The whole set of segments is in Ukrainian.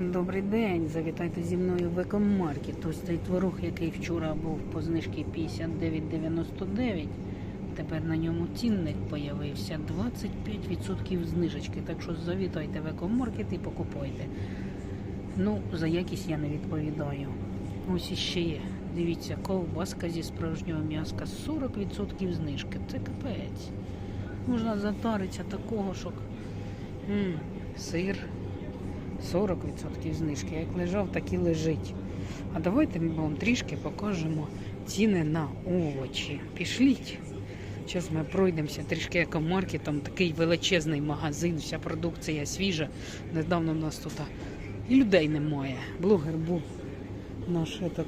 Добрий день, завітайте зі мною в екомаркет. Ось цей творог, який вчора був по знижці 59,99. Тепер на ньому цінник появився 25% знижечки. Так що завітайте в екомаркет і покупайте. Ну, за якість я не відповідаю. Ось іще є. Дивіться, ковбаска зі справжнього м'яска 40% знижки. Це капець. Можна затаритися такого, що м, сир 40% знижки. Як лежав, так і лежить. А давайте ми вам трішки покажемо ціни на овочі. Пішліть. Зараз ми пройдемося трішки екомаркетом. Такий величезний магазин, вся продукція свіжа. Недавно в нас тут і людей немає. Блогер був наш этот,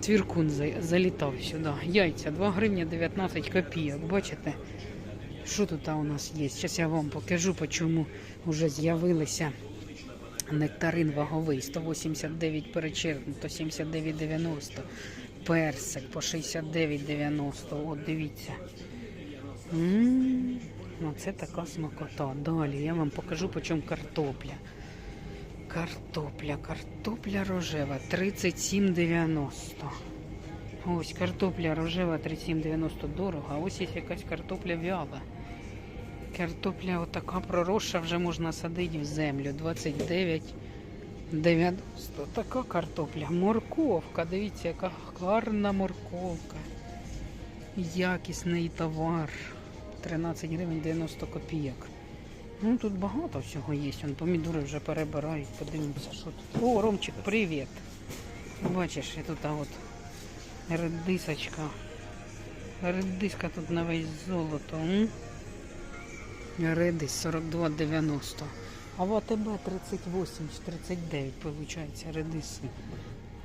твіркун за- залітав сюди. Яйця 2 гривні 19 копійок. Бачите? Що тут у нас є? Зараз я вам покажу, чому вже з'явилися нектарин ваговий 189 перечеркнуто, 79,90. Персик по 69,90. От дивіться. Ну, це така смакота. Далі я вам покажу, по чому картопля. Картопля, картопля рожева 37,90. Ось картопля рожева 37,90 дорого, а ось є якась картопля вяла. Картопля отака проросша вже можна садити в землю. 29,90. Така картопля. Морковка. Дивіться, яка гарна морковка. Якісний товар. 13 гривень 90 копійок. Ну тут багато всього є. Вон помідори вже перебирають. Подивимося, що тут. О, Ромчик, привіт. Бачиш, і тут а от редисочка. Редиска тут на весь золото. Редис 42,90. А в АТБ 38 чи 39, виходить, редиси.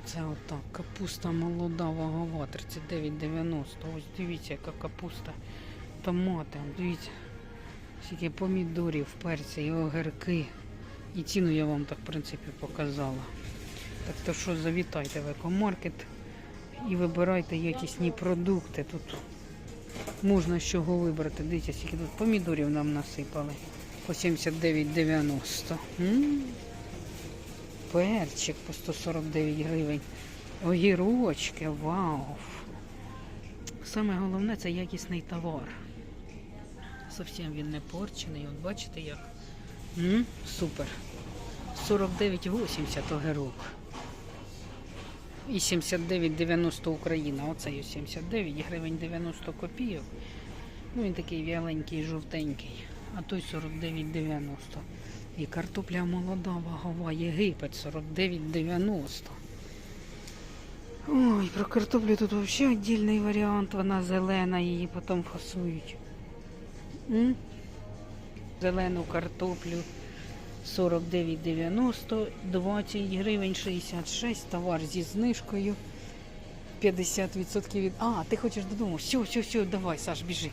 Це отак. Капуста молода, вагова, 39,90. Ось дивіться, яка капуста. Томати, дивіться. Скільки помідорів, перця і огірки. І ціну я вам так, в принципі, показала. Так то що завітайте в екомаркет і вибирайте якісні продукти. Тут можна з чого вибрати. Дивіться, скільки тут помідорів нам насипали. По 79,90. Перчик по 149 гривень. Огірочки, вау. Саме головне це якісний товар. Зовсім він не порчений. От бачите як? М? Супер. 49,80 огірок. І 79,90 Україна. Оце є 79 гривень 90 копійок. Ну він такий вяленький, жовтенький. А той 49,90. І картопля молода, вагова, Єгипет 49,90. Ой, про картоплю тут взагалі віддільний варіант. Вона зелена, її потім фасують. М? Зелену картоплю 49,90, 20 гривень 66, товар зі знижкою. 50% від. А, ти хочеш додому? Все, все, все, давай, Саш, біжи.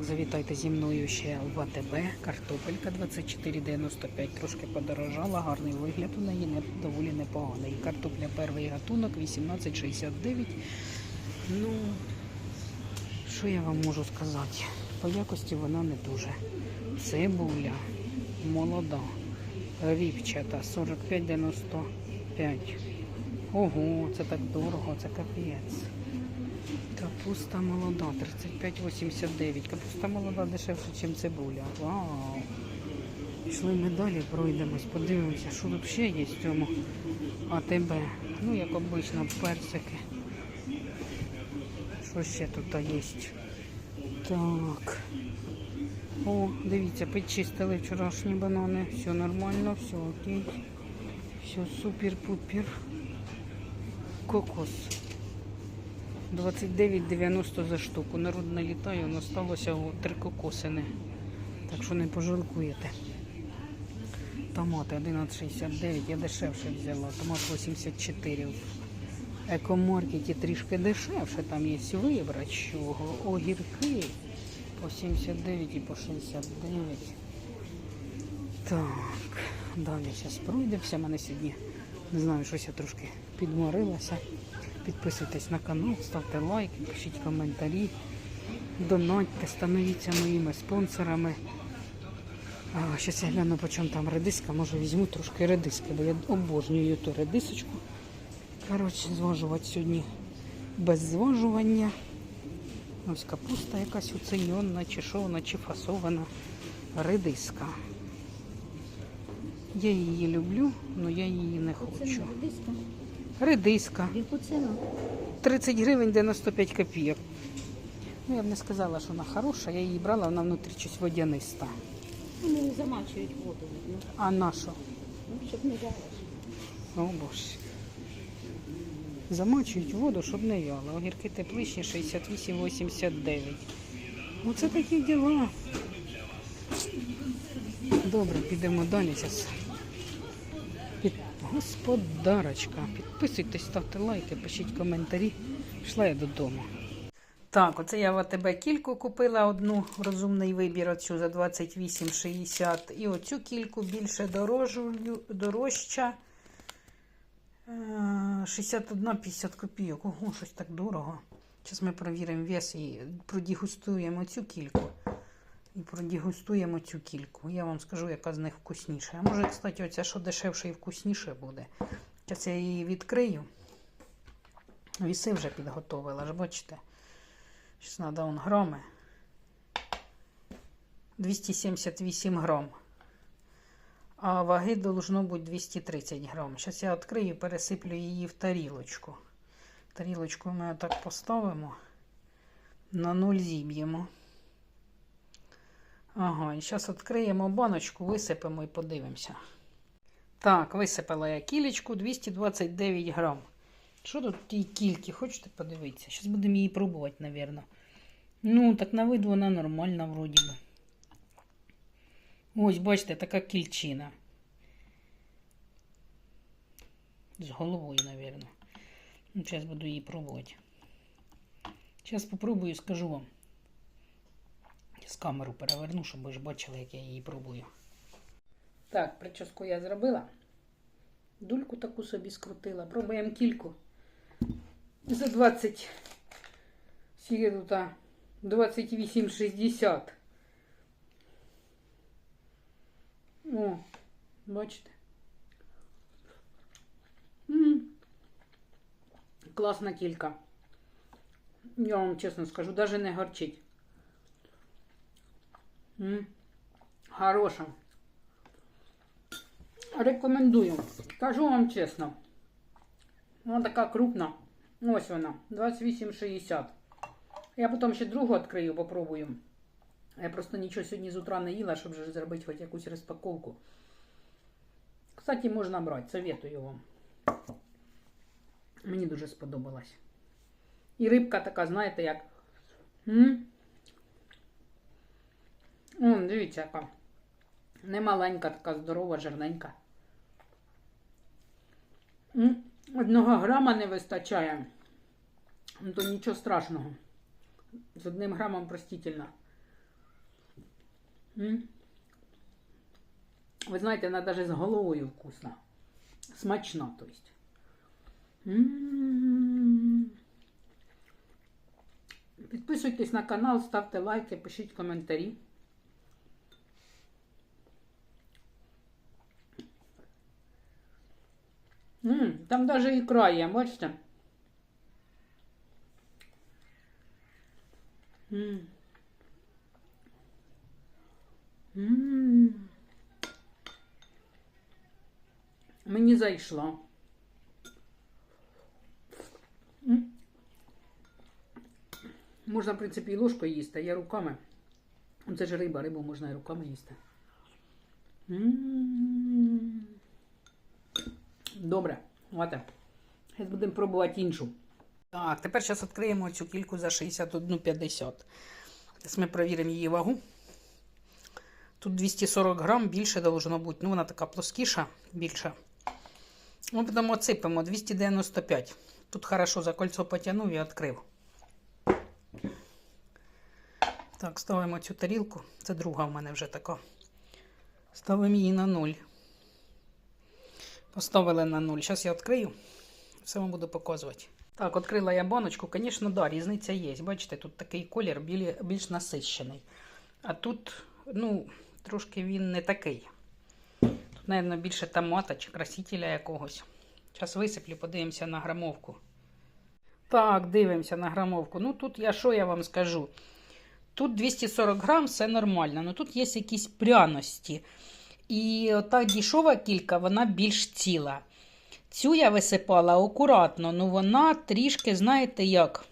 Завітайте зі мною ще в АТБ. Картопелька 24,95. Трошки подорожала, гарний вигляд у неї не, доволі непоганий. Картопля перший гатунок 18,69. Ну, що я вам можу сказати? По якості вона не дуже. Цибуля молода, ріпчата 45,95. Ого, це так дорого, це капець. Капуста молода 35,89. Капуста молода дешевше, ніж цибуля. Вау. Пішли ми далі, пройдемось, подивимося, що ще є в цьому АТБ. Ну, як обично, персики. Що ще тут є? Так. О, дивіться, підчистили вчорашні банани. Все нормально, все окей. Все супер-пупер. Кокос. 29,90 за штуку. Народ налітає, воно сталося три кокосини. Так що не пожалкуєте. Томати 11,69, я дешевше взяла. Томат 84. В екомаркеті трішки дешевше, там є вибрати чого. Огірки по 79 і по 69. Так, далі зараз пройдемося. Мене сьогодні, не знаю, щось я трошки підморилася. Підписуйтесь на канал, ставте лайк, пишіть коментарі, донатьте, становіться моїми спонсорами. Щас я гляну, по чому там редиска. Може візьму трошки редиски, бо я обожнюю ту редисочку. Коротше, зважувати сьогодні без зважування. Ось капуста якась оціньона, чи що вона, чи фасована. Редиска. Я її люблю, але я її не хочу. Диска. Редиска. Яку ціну? 30 гривень 95 копійок. Ну, я б не сказала, що вона хороша, я її брала, вона внутрі щось водяниста. Вони замачують воду. А на що? Ну, щоб не вяло. О боже. Замочують воду, щоб не вяло. Огірки тепличні 68,89. Оце такі діла. Добре, підемо далі зараз. Під... Господарочка. Підписуйтесь, ставте лайки, пишіть коментарі. Пішла я додому. Так, оце я в АТБ кільку купила одну розумний вибір оцю за 28,60. І оцю кільку більше дорожча. Е, 61,50 копійок. Ого, щось так дорого. Зараз ми перевіримо вес і продігустуємо цю кільку. І продігустуємо цю кільку. Я вам скажу, яка з них вкусніша. А може, кстати, оця що дешевше і вкусніше буде. Зараз я її відкрию. Віси вже підготовила, ж бачите. Зараз треба грами. 278 грам. А ваги должно бути 230 грам. Зараз я відкрию і пересиплю її в тарілочку. Тарілочку ми отак поставимо. На нуль зіб'ємо. Ага, і зараз відкриємо баночку, висипемо і подивимося. Так, висипала я кілечку 229 грам. Що тут в тій кільки? Хочете подивитися? Зараз будемо її пробувати, мабуть. Ну, так на вид вона нормальна вроді би. Ось, бачите, така кільчина. З головою, мабуть. Ну, зараз буду її пробувати. Зараз попробую і скажу вам. З камеру переверну, щоб ви ж бачили, як я її пробую. Так, прическу я зробила. Дульку таку собі скрутила. Пробуємо кільку. За 20. Скільки тут? 28,60. О, бачите? М. Класна кілька. Я вам чесно скажу, навіть не горчить. М. Хороша. Рекомендую. Кажу вам чесно. Вона така крупна. Ось вона. 28,60. Я потім ще другу відкрию, попробую. Я просто нічого сьогодні з утра не їла, щоб вже зробити хоч якусь розпаковку. Кстати, можна брати, советую вам. Мені дуже сподобалось. І рибка така, знаєте, як. М? О, дивіться, яка. Не маленька, така здорова, жирненька. Одного грама не вистачає. Ну, то нічого страшного. З одним грамом простительно. М? Ви знаєте, вона навіть з головою вкусна. Смачна, то есть. Підписуйтесь на канал, ставте лайки, пишіть коментарі. М, Там даже ікра є, бачите? М. М. Мені зайшла. М. Можна, в принципі, і ложкою їсти, я руками. Це ж риба, рибу можна і руками їсти. М. Добре, Оте. Зараз будемо пробувати іншу. Так, тепер зараз відкриємо цю кільку за 61,50. Зараз ми перевіримо її вагу. Тут 240 грам, більше должно бути. Ну, вона така плоскіша, більша. Ми потім оципимо 295. Тут хорошо за кольцо потягнув і відкрив. Так, ставимо цю тарілку. Це друга в мене вже така. Ставимо її на 0. Поставили на 0. Зараз я відкрию. Все вам буду показувати. Так, відкрила я баночку. Звісно, да, різниця є. Бачите, тут такий колір більш насищений. А тут, ну, трошки він не такий. Тут, мабуть, більше томата чи красителя якогось. Зараз висиплю, подивимося на грамовку. Так, дивимося на грамовку. Ну тут я що я вам скажу? Тут 240 грам, все нормально. Ну тут є якісь пряності. І ота дішова кілька, вона більш ціла. Цю я висипала акуратно, ну вона трішки, знаєте як?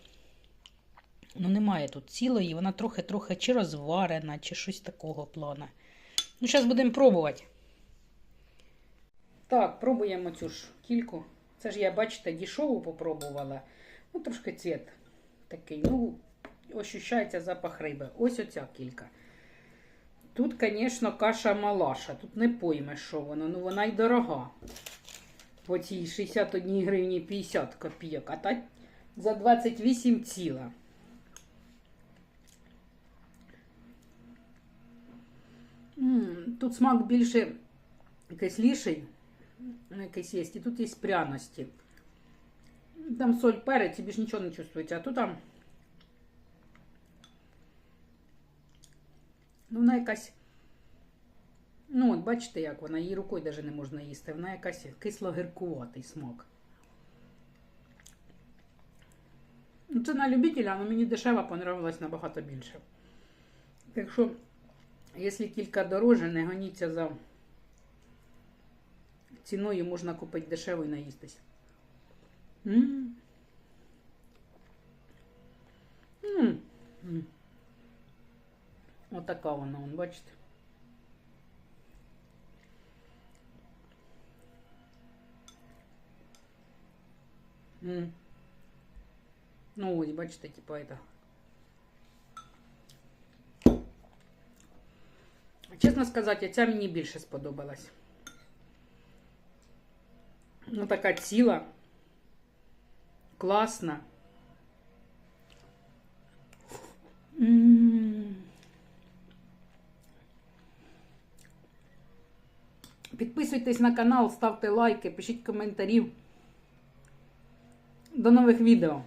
Ну, немає тут цілої, вона трохи-трохи чи розварена, чи щось такого плана. Ну, зараз будемо пробувати. Так, пробуємо цю ж кільку. Це ж я, бачите, дешеву попробувала. Ну, трошки цвіт такий. Ну, ощущається запах риби. Ось оця кілька. Тут, звісно, каша малаша. Тут не поймеш, що воно. Ну, вона й дорога. По цій 61 гривні 50 копійок, а та за 28 ціла. Тут смак більше кисліший, ну, якийсь є, і тут є пряності. Там соль, перець, і нічого не чувствується, а тут там. Ну, вона якась. Ну, от бачите, як вона, її рукою навіть не можна їсти. Вона якась кисло-гіркуватий смак. Ну, це на любителя, але мені дешева понравилась набагато більше. Так що, якщо кілька дороже, не гоніться за ціною, можна купити дешево і наїстись. М. М. М. Отака вона, вон, бачите. М. Ну, ось, бачите, типа это. Чесно сказати, ця мені більше сподобалась. Ну, така ціла, класна. Підписуйтесь на канал, ставте лайки, пишіть коментарі. До нових відео.